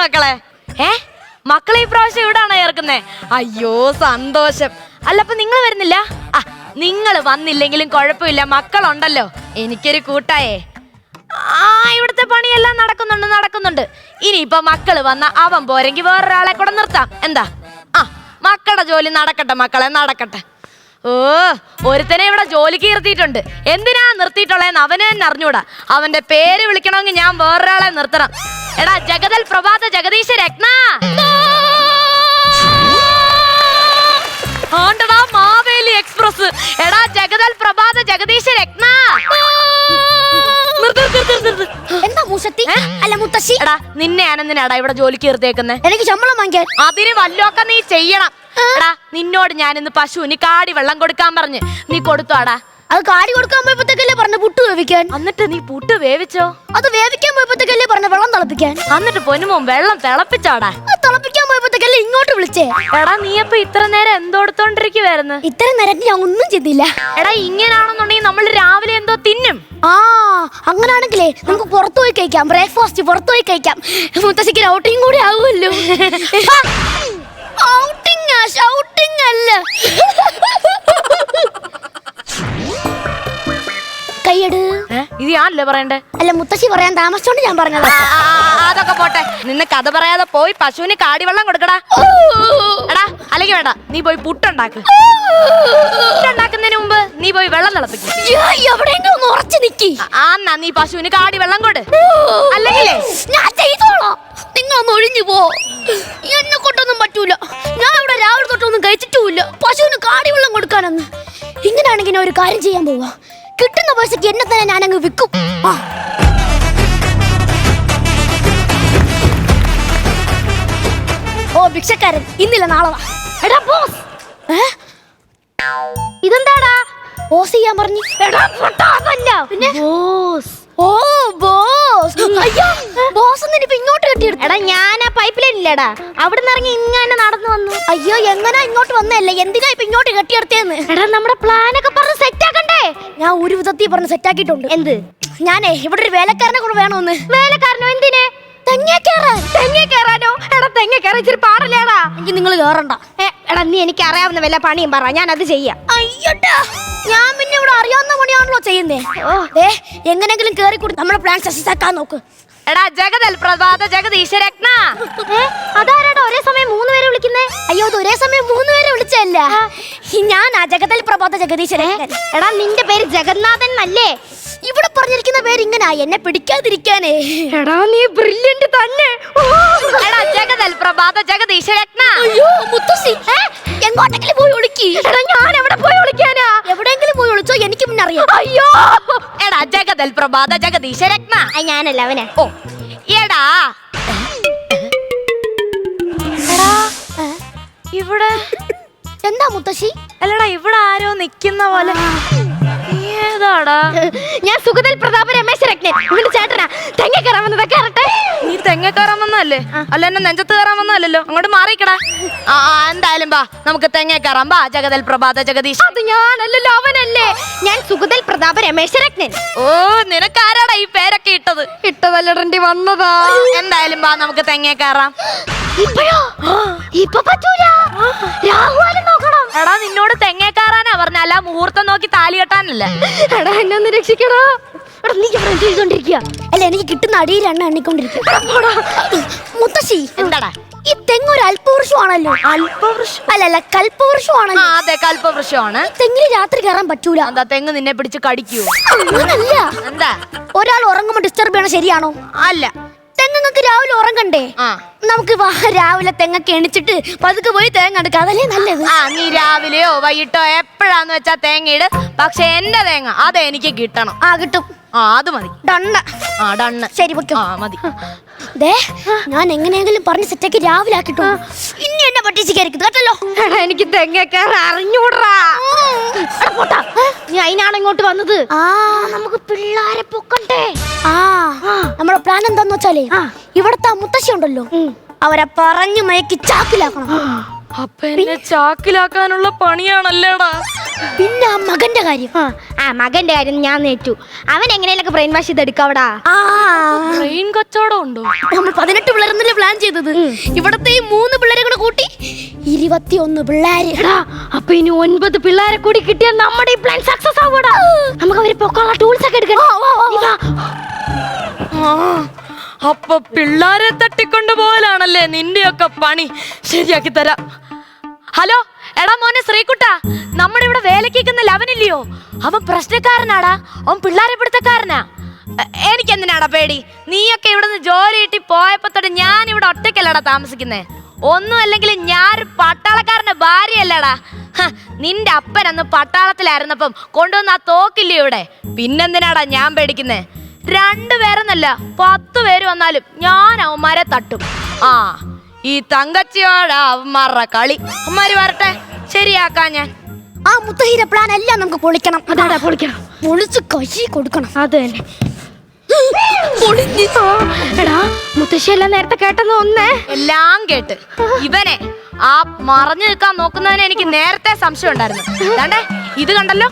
മക്കളെ. ഏ? മക്കളെ ഈ പ്രാവശ്യം ഇവിടാണോ ചേർക്കുന്നേ? അയ്യോ സന്തോഷം. അല്ല അപ്പൊ നിങ്ങൾ വരുന്നില്ല? ആ നിങ്ങൾ വന്നില്ലെങ്കിലും കുഴപ്പമില്ല. മക്കളുണ്ടല്ലോ. എനിക്കൊരു കൂട്ടായേ. ആ ഇവിടുത്തെ പണിയെല്ലാം നടക്കുന്നുണ്ട് നടക്കുന്നുണ്ട്. ഇനിയിപ്പോ മക്കൾ വന്ന അവൻ പോരെങ്കിൽ വേറൊരാളെ കൂടെ നിർത്താം. എന്താ? ആ മക്കളുടെ ജോലി നടക്കട്ടെ മക്കളെ നടക്കട്ടെ. ഓ ഒരുത്തനെ ഇവിടെ ജോലിക്ക് നിർത്തിയിട്ടുണ്ട്. എന്തിനാ നിർത്തിയിട്ടുള്ളതെന്ന് അവനെ തന്നെ അറിഞ്ഞൂടാ. അവന്റെ പേര് വിളിക്കണമെങ്കിൽ ഞാൻ വേറൊരാളെ നിർത്തണം. എടാ ജഗതൽ പ്രഭാത ജഗദീശ രത്ന. ആണ്ടടാ മാവേലി എക്സ്പ്രസ്. എടാ ജഗതൽ പ്രഭാത ജഗദീശ രത്ന. എന്താ മൂസത്തി അല്ല മുത്തശ്ശി. എടാ നിന്നെ ഇവിടെ ജോലിക്ക് നിർത്തിയേക്കുന്നേ. എനിക്ക് ശമ്പളം വാങ്ങിക്കാൻ. അതിന് വല്ലൊക്കെ നീ ചെയ്യണം. എടാ നിന്നോട് ഞാൻ ഇന്ന് പശുവിന് കാടി വെള്ളം കൊടുക്കാൻ പറഞ്ഞ്. നീ കൊടുത്തോടാ. അത് കാടി കൊടുക്കാൻ പോയപ്പോഴത്തേക്കല്ലേ പറഞ്ഞ പുട്ട് വേവിക്കാൻ? എന്നിട്ട് നീ പുട്ട് വേവിച്ചോ? അത് വേവിക്കാൻ പോയപ്പോഴത്തേക്കല്ലേ പറഞ്ഞ വെള്ളം തിളപ്പിക്കാൻ? എന്നിട്ട് പൊന്നുമോ വെള്ളം തിളപ്പിച്ചാടാ. തിളപ്പിക്കാൻ പോയപ്പോഴത്തേക്കല്ലേ ഇങ്ങോട്ട് വിളിച്ചേ? എടാ നീ അപ്പൊ ഇത്ര നേരം എന്തോടുത്തോണ്ടിരിക്കുവായിരുന്നു ഇത്ര നേരം ഞാൻ ഒന്നും ചെയ്തില്ല. എടാ ഇങ്ങനാണെന്നുണ്ടെങ്കിൽ നമ്മൾ രാവിലെ എന്തോ തിന്നും. ആ അങ്ങനാണെങ്കിലേ നമുക്ക് പുറത്തു പോയി കഴിക്കാം. ബ്രേക്ക്ഫാസ്റ്റ് പുറത്തു പോയി കഴിക്കാം. മുത്തശ്ശിക്ക് ഔട്ടിങ് കൂടി ആവുമല്ലോ. ഔട്ടിങ് ഷൗട്ടിങ് അല്ല. കൈയെട്? ഇത് ഞാനല്ലേ പറയണ്ടേ? അല്ല മുത്തശ്ശി പറയാൻ താമസിച്ചോണ്ട് ഞാൻ പറഞ്ഞത്. അതൊക്കെ പോട്ടെ. നിന്ന് കഥ പറയാതെ പോയി പശുവിന് കാടിവെള്ളം കൊടുക്കടാ. എടാ അല്ലെങ്കിൽ വേണ്ട നീ പോയി പുട്ടുണ്ടാക്ക്. പുട്ടുണ്ടാക്കുന്നതിന് മുമ്പ് നീ പോയി വെള്ളം തിളപ്പിക്കും. എവിടെയെങ്കിലും ഒന്ന് ഉറച്ചു നിക്കി. ആ എന്നാ നീ പശുവിന് കാടി. വെള്ളം കൊട് അല്ലെങ്കിലേ? ഞാൻ ചെയ്തോളാം. നിങ്ങളൊന്ന് ഒഴിഞ്ഞു പോ. എന്നെ കൊണ്ടൊന്നും പറ്റൂല. ഞാൻ ഇവിടെ രാവിലെ തൊട്ടൊന്നും കഴിച്ചിട്ടുമില്ല. പശുവിന് കാടി വെള്ളം കൊടുക്കാനെന്ന് ഇങ്ങനെയാണെങ്കിൽ ഒരു കാര്യം ചെയ്യാൻ പോവാ. കിട്ടുന്ന പൈസക്ക് എന്നെ തന്നെ ഞാനങ്ങ് അങ്ങ് വിൽക്കും. ആ. ഓ ഭിക്ഷക്കാരൻ ഇന്നില്ല നാളെ വാ. എടാ ബോസ്? ഇതെന്താടാ? ബോസ് ചെയ്യാൻ പറഞ്ഞു. എടാ പൊട്ടാ അതല്ല പിന്നെ? ബോസ്. ഓ ബോസ്. അയ്യോ ബോസ് എന്നിട്ട് ഇപ്പൊ ഇങ്ങോട്ട് കെട്ടിയെടുത്തു. എടാ ഞാൻ ആ പൈപ്പ് ലൈൻ ഇല്ലടാ. അവിടെ നിന്ന് ഇറങ്ങി ഇങ്ങനെ നടന്നു വന്നു. അയ്യോ എങ്ങനെ ഇങ്ങോട്ട് വന്നല്ലേ എന്തിനാ ഇപ്പൊ ഇങ്ങോട്ട് കെട്ടിയെടുത്തേന്ന്? എടാ നമ്മുടെ പ്ലാൻ ഒക്കെ പറഞ്ഞ് സെറ്റ് ഞാൻ ഒരു വിധത്തിൽ പറഞ്ഞ് സെറ്റാക്കിയിട്ടുണ്ട്. എന്ത്? ഞാനേ ഇവിടെ ഒരു വേലക്കാരനെ കൂടെ വേണമെന്ന് വേലക്കാരനോ? എന്തിനെ? തെങ്ങേ കയറാൻ തെങ്ങ കേറാനോ? എടാ തെങ്ങ കയറാൻ ഇച്ചിരി പാടല്ലേടാ എനിക്ക് നിങ്ങൾ കേറണ്ട. എടാ നീ എനിക്ക് അറിയാവുന്ന വല്ല പണിയും പറ. ഞാൻ അത് ചെയ്യാം. അയ്യോട്ടാ ഞാൻ പിന്നെ ഇവിടെ അറിയാവുന്ന പണിയാണല്ലോ ചെയ്യുന്നേ. ദേ എങ്ങനെങ്കിലും കേറി കൂടി നമ്മുടെ പ്ലാൻ സക്സസ് ആക്കാൻ നോക്ക്. എടാ ജഗതൽ പ്രഭാത ഏ, അതാരാടാ ഒരേ സമയം മൂന്ന് പേരെ വിളിക്കുന്നേ? അയ്യോ ഇത് ഒരേ സമയം മൂന്ന് പേരെ വിളിച്ചല്ല ഞാൻ ആ ജഗതൽ പ്രഭാത ജഗദീശനെ എടാ നിന്റെ പേര് ജഗന്നാഥൻ എന്നല്ലേ ഇവിടെ പറഞ്ഞിരിക്കുന്ന പേര് ഇങ്ങനെ എന്നെ പിടിക്കാതിരിക്കാനേ. എടാ നീ ബ്രില്യന്റ് തന്നെ. എടാ ജഗതൽ പ്രഭാത ജഗദീശ രത്ന അയ്യോ മുത്തശ്ശി? എങ്ങോട്ടെങ്കിലും പോയി ഒളിക്കി എടാ ഞാൻ എവിടെ പോയി ഒളിക്കാനാ എവിടെയെങ്കിലും പോയി ഒളിച്ചോ എനിക്ക് മുന്നേ അറിയാം. അയ്യോ. എടാ ജഗതൽ പ്രഭാത ജഗദീശ രത്ന ഞാനല്ല അവനെ. ഓ എടാ, ഇവിടെ? എന്താ മുത്തശ്ശി? അല്ലടാ ഇവിടെ ആരോ നിക്കുന്ന പോലെ. ഏതാടാ? ഞാൻ സുഗതൽ പ്രതാപ രമേശ് രത്നൻ ഇവന്റെ ചേട്ടനാ. തെങ്ങ കയറാൻ നീ തെങ്ങ കയറാൻ വന്നല്ലേ അല്ല എന്നെ നെഞ്ചത്ത് കയറാൻ വന്നല്ലോ അങ്ങോട്ട് മാറിക്കടാ. ആ എന്തായാലും ബാ നമുക്ക് തെങ്ങ കയറാം. ബാ ജഗതൽ പ്രഭാത ജഗദീശ് അത് ഞാനല്ലല്ലോ അവനല്ലേ. ഞാൻ സുഗതൽ പ്രതാപ രമേശ് രത്നൻ. ഓ നിനക്കാരാടാ ഈ പേരൊക്കെ ഇട്ടത്? ഇട്ടതല്ലടണ്ടി വന്നതാ. എന്തായാലും ബാ നമുക്ക് തെങ്ങ കയറാം. ഇപ്പഴോ? ഇപ്പൊ പറ്റൂല. രാഹുവാലും നോക്കണം. എടാ നിന്നോട് തെങ്ങ കയറാനാ പറഞ്ഞ. അല്ല മുഹൂർത്തം നോക്കി താലി കെട്ടാനല്ലേ? എടാ എന്നെ ഒന്ന് രക്ഷിക്കടാ. നീ ചെയ്തോണ്ടിരിക്കുക അല്ല എനിക്ക് കിട്ടുന്ന മുത്തശ്ശി എന്താടാ? ഈ തെങ്ങ് ഒരു അല്പവൃക്ഷമാണല്ലോ. അല്ല അല്ല ആ കൽപ്പവൃക്ഷമാണല്ലോ അതെ കൽപ്പവൃക്ഷമാണ്. ഈ തെങ്ങിന് രാത്രി കയറാൻ പറ്റൂല. എന്താ തെങ്ങ് നിന്നെ പിടിച്ച് കടിക്കൂ അങ്ങനല്ല. എന്താ? ഒരാൾ ഉറങ്ങുമ്പോ ഡിസ്റ്റർബ് ചെയ്യണം ശരിയാണോ? അല്ല. തെങ്ങങ്ങൾക്ക് രാവിലെ ഉറങ്ങണ്ടേ? നമുക്ക് രാവിലെ തെങ്ങൊക്കെ എണിച്ചിട്ട് പതുക്കെ പോയി തേങ്ങ എടുക്കാം അതല്ലേ നല്ലത്? ആ നീ രാവിലെയോ വൈകിട്ടോ എപ്പോഴാന്ന് വെച്ചാ തേങ്ങയിട് പക്ഷെ എന്റെ തേങ്ങ അതെനിക്ക് കിട്ടണം. ആ കിട്ടും. ആ അത് മതി. ഡണ്ണ. ആ ഡണ്ണ്. ശരി വെക്കോ ആ മതി. ദേ ഞാൻ എങ്ങനെയെങ്കിലും പറഞ്ഞ് സെറ്റാക്കി രാവിലെ ആക്കിട്ടു ഇനി എന്നെ പറ്റിച്ചിരിക്കരുത് കേട്ടല്ലോ? എനിക്ക് തെങ്ങ കയറാൻ അറിഞ്ഞൂടാ. നീ അതിനാണ് ഇങ്ങോട്ട് വന്നത്? ആ നമുക്ക് പിള്ളാരെ പൊക്കണ്ടേ? ആ. നമ്മുടെ പ്ലാൻ എന്താന്ന് വെച്ചാലേ ഇവിടത്തെ ആ മുത്തശ്ശി ഉണ്ടല്ലോ അവരെ പറഞ്ഞു മയക്കി ചാക്കിലാക്കണം. അപ്പൊ എന്നെ ചാക്കിലാക്കാനുള്ള പണിയാണല്ലേടാ? പിന്നെ ആ മകന്റെ കാര്യം. ആ, മകന്റെ കാര്യം ഞാൻ നേറ്റു അവൻ എങ്ങനെയൊക്കെ ബ്രെയിൻ വാഷ് ചെയ്തെടുക്കാവടാ? ആ. ട്രെയിൻ കച്ചവടം ഉണ്ടോ? നമ്മൾ പതിനെട്ട് പിള്ളേരെന്നല്ലേ പ്ലാൻ ചെയ്തത്? ഇവിടത്തെ ഈ മൂന്ന് പിള്ളേരെ കൂടെ കൂട്ടി ഇരുപത്തിയൊന്ന് പിള്ളേര്. അപ്പൊ ഇനി ഒൻപത് പിള്ളേരെ കൂടി കിട്ടിയാൽ നമ്മുടെ ഈ പ്ലാൻ സക്സസ് ആവൂടാ നമുക്ക് അവർ പൊക്കാനുള്ള ടൂൾസ് ഒക്കെ എടുക്കണം. ആ, അപ്പൊ പിള്ളാരെ തട്ടിക്കൊണ്ടു പോകലാണല്ലേ നിന്റെയൊക്കെ പണി? ശരിയാക്കി തരാം. ഹലോ? എടാ മോനെ ശ്രീകുട്ട നമ്മുടെ ഇവിടെ വേലക്ക് നിൽക്കുന്ന ലവനില്ലയോ? അവൻ പ്രശ്നക്കാരനാടാ അവൻ പിള്ളാരെ പിടുത്തക്കാരനാ. എനിക്ക് എന്തിനാടാ പേടി? നീയൊക്കെ ഇവിടുന്ന് ജോലി കിട്ടി പോയപ്പോ തൊട്ട് ഞാൻ ഇവിടെ ഒറ്റയ്ക്കല്ലടാ താമസിക്കുന്നേ. ഒന്നും അല്ലെങ്കിൽ ഞാൻ പട്ടാളക്കാരന്റെ ഭാര്യയല്ലടാ. നിന്റെ അപ്പൻ അന്ന് പട്ടാളത്തിലായിരുന്നപ്പം കൊണ്ടുവന്ന ആ തോക്കില്ലേ ഇവിടെ? പിന്നെന്തിനാടാ ഞാൻ പേടിക്കുന്നേ? രണ്ടുപേരെന്നല്ല പത്ത് പേര് വന്നാലും ഞാൻ അവന്മാരെ തട്ടും. ആ ഈ തങ്കച്ചിയോടാ അവന്മാരുടെ കളി. അമ്മാര് വരട്ടെ. ശരിയാക്കാം ഞാൻ. ആ മുത്തഹീര പ്ലാൻ എല്ലാം നമുക്ക് പൊളിക്കണം. അതാടാ പൊളിക്കണം. പൊളിച്ച് കൈ കൊടുക്കണം. അത് തന്നെ. എടാ മുത്തശ്ശിയെല്ലാം നേരത്തെ കേട്ടെന്ന് ഒന്നേ എല്ലാം കേട്ട്. ഇവനെ ആ മറഞ്ഞു നിൽക്കാൻ നോക്കുന്നവനെ എനിക്ക് നേരത്തെ സംശയം ഉണ്ടായിരുന്നു ഇത് കണ്ടല്ലോ?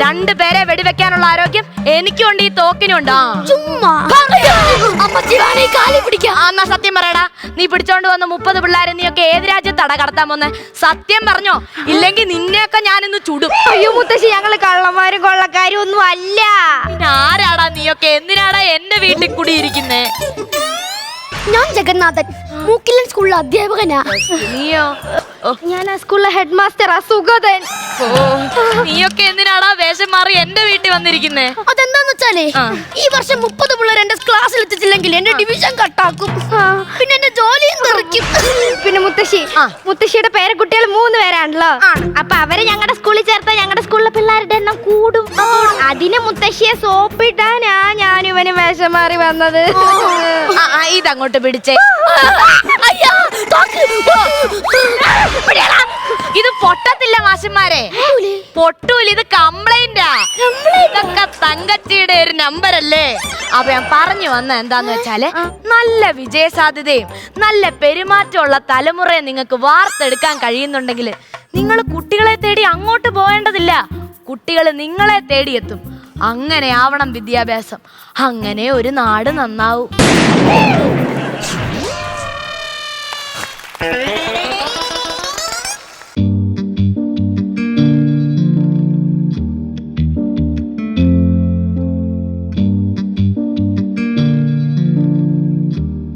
രണ്ടു പേരെ വെടിവെക്കാനുള്ള ആരോഗ്യം എനിക്കുണ്ട് ഈ തോക്കിനുണ്ട്. എന്നാ സത്യം പറയടാ. നീ പിടിച്ചോണ്ട് വന്ന മുപ്പത് പിള്ളേരെ നീയൊക്കെ ഏത് തട കടത്താൻ പോന്നെ? സത്യം പറഞ്ഞോ. ഇല്ലെങ്കിൽ നിന്നെയൊക്കെ ഞാനിന്ന് ചുടും. അയ്യോ മുത്തശ്ശി ഞങ്ങൾ കള്ളന്മാരും കൊള്ളക്കാരും ഒന്നും അല്ല. ആരാടാ നീയൊക്കെ? എന്തിനാടാ എന്റെ വീട്ടിൽ കൂടിയിരിക്കുന്നേ? ഞാൻ ജഗന്നാഥൻ. മൂക്കിലൻ സ്കൂളിലെ അധ്യാപകനാ. നീയോ? ഞാൻ ആ സ്കൂളിലെ ഹെഡ് മാസ്റ്റർ അസുഗതൻ ഓ, നീയൊക്കെ എന്തിനാടാ വേഷം മാറി എന്റെ വീട്ടിൽ വന്നിരിക്കുന്നേ? അതെന്താന്ന് വെച്ചാലേ ഈ വർഷം മുപ്പത് പിള്ളേർ എന്റെ ക്ലാസ്സിൽ എത്തിച്ചില്ലെങ്കിൽ എന്റെ ഡിവിഷൻ കട്ടാക്കും പിന്നെ എന്റെ ജോലിയും തെറിക്കും. മുത്തശ്ശി. മുത്തശ്ശിയുടെ പേരക്കുട്ടികൾ മൂന്ന് പേരാണല്ലോ. അപ്പൊ അവരെ ഞങ്ങളുടെ സ്കൂളിൽ ചേർത്താൽ ഞങ്ങളുടെ സ്കൂളിലെ പിള്ളേരുടെ എണ്ണം കൂടും. അതിന് മുത്തശ്ശിയെ സോപ്പിട്ടാനാ ഞാൻ ഇവന് വേഷം മാറി വന്നത്. ഇതങ്ങോട്ട് പിടിച്ചേ അയ്യാ, തോക്ക്. ഇത് പൊട്ടത്തില്ല മാഷന്മാരെ പൊട്ടൂല ഇത് കംപ്ലൈന്റാ ഇതൊക്കെ തങ്കച്ചിയുടെ ഒരു നമ്പർ അല്ലേ? അപ്പൊ ഞാൻ പറഞ്ഞു വന്ന എന്താന്ന് വെച്ചാൽ നല്ല വിജയ സാധ്യതയും നല്ല പെരുമാറ്റമുള്ള തലമുറയെ നിങ്ങൾക്ക് വാർത്തെടുക്കാൻ കഴിയുന്നുണ്ടെങ്കിൽ നിങ്ങൾ കുട്ടികളെ തേടി അങ്ങോട്ട് പോകേണ്ടതില്ല. കുട്ടികൾ നിങ്ങളെ തേടിയെത്തും അങ്ങനെ ആവണം വിദ്യാഭ്യാസം. അങ്ങനെ ഒരു നാട് നന്നാവും.